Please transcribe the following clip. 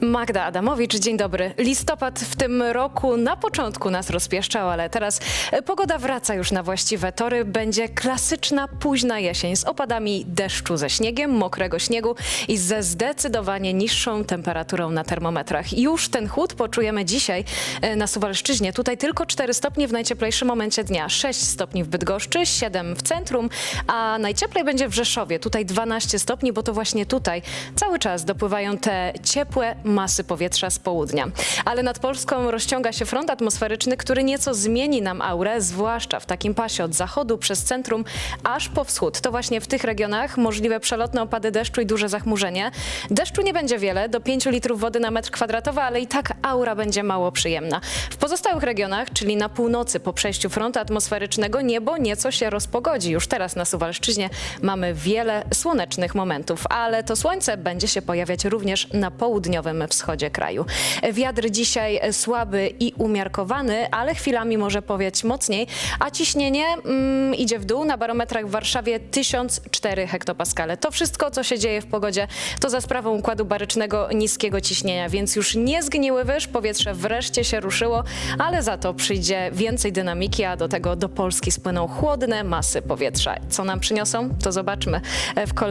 Magda Adamowicz, dzień dobry. Listopad w tym roku na początku nas rozpieszczał, ale teraz e, pogoda wraca już na właściwe tory. Będzie klasyczna późna jesień z opadami deszczu ze śniegiem, mokrego śniegu i ze zdecydowanie niższą temperaturą na termometrach. Już ten chłód poczujemy dzisiaj e, na Suwalszczyźnie. Tutaj tylko 4 stopnie w najcieplejszym momencie dnia, 6 stopni w Bydgoszczy, 7 w centrum, a najcieplej będzie w Rzeszowie. Tutaj 12 stopni, bo to właśnie tutaj cały czas dopływają te ciepłe masy powietrza z południa. Ale nad Polską rozciąga się front atmosferyczny, który nieco zmieni nam aurę, zwłaszcza w takim pasie od zachodu przez centrum aż po wschód. To właśnie w tych regionach możliwe przelotne opady deszczu i duże zachmurzenie. Deszczu nie będzie wiele, do 5 litrów wody na metr kwadratowy, ale i tak aura będzie mało przyjemna. W pozostałych regionach, czyli na północy po przejściu frontu atmosferycznego, niebo nieco się rozpogodzi. Już teraz na Suwalszczyźnie mamy wiele słonecznych momentów, ale to słońce będzie się pojawiać również na południowym wschodzie kraju. Wiatr dzisiaj słaby i umiarkowany, ale chwilami może powiać mocniej, a ciśnienie mm, idzie w dół. Na barometrach w Warszawie 1004 hektopaskale. To wszystko, co się dzieje w pogodzie, to za sprawą układu barycznego niskiego ciśnienia, więc już nie zgniły wyż, powietrze wreszcie się ruszyło, ale za to przyjdzie więcej dynamiki, a do tego do Polski spłyną chłodne masy powietrza. Co nam przyniosą, to zobaczmy w kolejnym